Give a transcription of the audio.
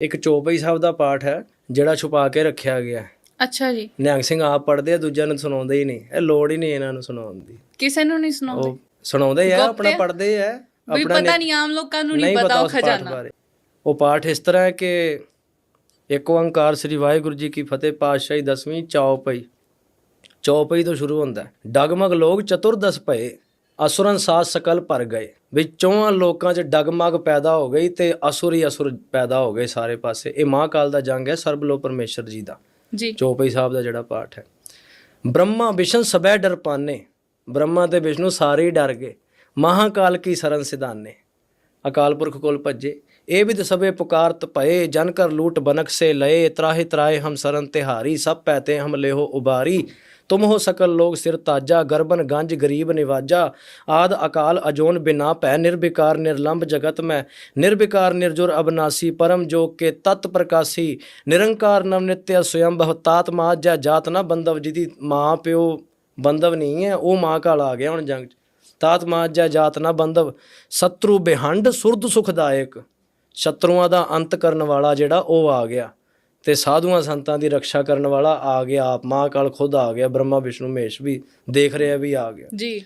ਇੱਕ ਚੌਪਈ ਸਾਹਿਬ ਦਾ ਪਾਠ ਹੈ ਜਿਹੜਾ ਛੁਪਾ ਕੇ ਰੱਖਿਆ ਗਿਆ ਹੈ। ਅੱਛਾ ਜੀ। ਨਿਹੰਗ ਸਿੰਘ ਆਪ ਪੜ੍ਹਦੇ ਆ ਦੂਜਿਆਂ ਨੂੰ ਸੁਣਾਉਂਦੇ ਹੀ ਨਹੀਂ। ਇਹ ਲੋੜ ਹੀ ਨਹੀਂ ਇਹਨਾਂ ਨੂੰ ਸੁਣਾਉਣ ਦੀ। ਕਿਸੇ ਨੂੰ ਨਹੀਂ ਸੁਣਾਉਂਦੇ। ਉਹ ਸੁਣਾਉਂਦੇ ਆ ਆਪਣਾ ਹੈ? ਪੜ੍ਹਦੇ ਆ ਵੀ ਪਤਾ ਨਹੀਂ ਆਮ ਲੋਕਾਂ ਨੂੰ ਨਹੀਂ ਪਤਾ ਉਹ ਖਜ਼ਾਨਾ। ਉਹ ਪਾਠ ਇਸ ਤਰ੍ਹਾਂ ਹੈ ਕਿ ਇੱਕ ਓੰਕਾਰ ਸ੍ਰੀ ਵਾਹਿਗੁਰੂ ਜੀ ਕੀ ਫਤਿਹ ਪਾਤਸ਼ਾਹੀ ਦਸਵੀਂ ਚੌਪਈ। ਚੌਪਈ ਤੋਂ ਸ਼ੁਰੂ ਹੁੰਦਾ ਡਗਮਗ ਲੋਕ ਚਤੁਰਦਸ ਭਏ। ਅਸੁਰਨ ਸਾਥ ਸਕਲ ਭਰ ਗਏ। ਵੀ ਚੌਹਾਂ ਲੋਕਾਂ 'ਚ ਡਗਮਗ ਪੈਦਾ ਹੋ ਗਈ ਤੇ ਅਸੁਰ ਹੀ ਅਸੁਰ ਪੈਦਾ ਹੋ ਗਏ ਸਾਰੇ ਪਾਸੇ। ਇਹ ਮਹਾਕਾਲ ਦਾ ਜੰਗ ਹੈ ਸਰਬਲੋ ਪਰਮੇਸ਼ਰ ਜੀ ਦਾ ਜੀ। ਚੌਪਈ ਸਾਹਿਬ ਦਾ ਜਿਹੜਾ ਪਾਠ ਹੈ। ਬ੍ਰਹਮਾ ਵਿਸ਼ਨ ਸਬੈ ਡਰ ਪਾਨੇ ਬ੍ਰਹਮਾ ਤੇ ਵਿਸ਼ਨੂੰ ਸਾਰੇ ਹੀ ਡਰ ਗਏ। ਮਹਾਕਾਲ ਕੀ ਸਰਨ ਸਿਧਾਨੇ। ਅਕਾਲ ਪੁਰਖ ਕੋਲ ਭੱਜੇ। ਇਹ ਵੀ ਦਸਵੇ ਪੁਕਾਰਤ ਭਏ, ਜਨ ਕਰ ਲੂਟ ਬਨਕ ਸੇ ਲਏ, ਤਰਾਹੇ ਤਰਾਏ ਹਮ ਸਰਨ ਤਿਹਾਰੀ, ਸਭ ਪੈਤੇ ਹਮ ਲੇਹੋ ਉਬਾਰੀ। ਤੁਮ ਹੋ ਸਕਲ ਲੋਕ ਸਿਰ ਤਾਜਾ, ਗਰਬਨ ਗੰਜ ਗਰੀਬ ਨਿਵਾਜਾ। ਆਦ ਅਕਾਲ ਅਜੋਨ ਬਿਨਾ ਭੈ, ਨਿਰਵਿਕਾਰ ਨਿਰਲੰਭ ਜਗਤ ਮੈਂ। ਨਿਰਵਿਕਾਰ ਨਿਰਜੁਰ ਅਬਨਾਸੀ, ਪਰਮ ਜੋਗ ਕੇ ਤਤ ਪ੍ਰਕਾਸੀ। ਨਿਰੰਕਾਰ ਨਵ ਨਿਤਯ ਸਵਯੰ ਬਹਤਾਤ ਮਾਜਾ ਜਾਤ ਨਾ ਬੰਦਵ ਜਿਦੀ ਮਾਂ ਪਿਓ ਬੰਦਵ ਨਹੀਂ ਹੈ, ਉਹ ਮਾਂ ਕਾਲ ਆ ਗਿਆ ਹੁਣ ਜੰਗ ਚ। ਤਾਤਮਾਜਾ ਜਾਤ ਨਾ ਬੰਧਵ, ਸਤਰੂ ਬਿਹੰਡ ਸੁਰਦ ਸੁਖਦਾਇਕ। ਸ਼ਤਰੂਆਂ ਦਾ ਅੰਤ ਕਰਨ ਵਾਲਾ ਜਿਹੜਾ ਉਹ ਆ ਗਿਆ ਤੇ ਸਾਧੂਆਂ ਸੰਤਾਂ ਦੀ ਰੱਖਿਆ ਕਰਨ ਵਾਲਾ ਆ ਗਿਆ ਆਪ, ਮਹਾਕਾਲ ਖੁਦ ਆ ਗਿਆ, ਬ੍ਰਹਮਾ, ਵਿਸ਼ਨੂੰ, ਮਹੇਸ਼ ਵੀ ਦੇਖ ਰਿਹਾ ਵੀ ਆ ਗਿਆ। ਜੀ।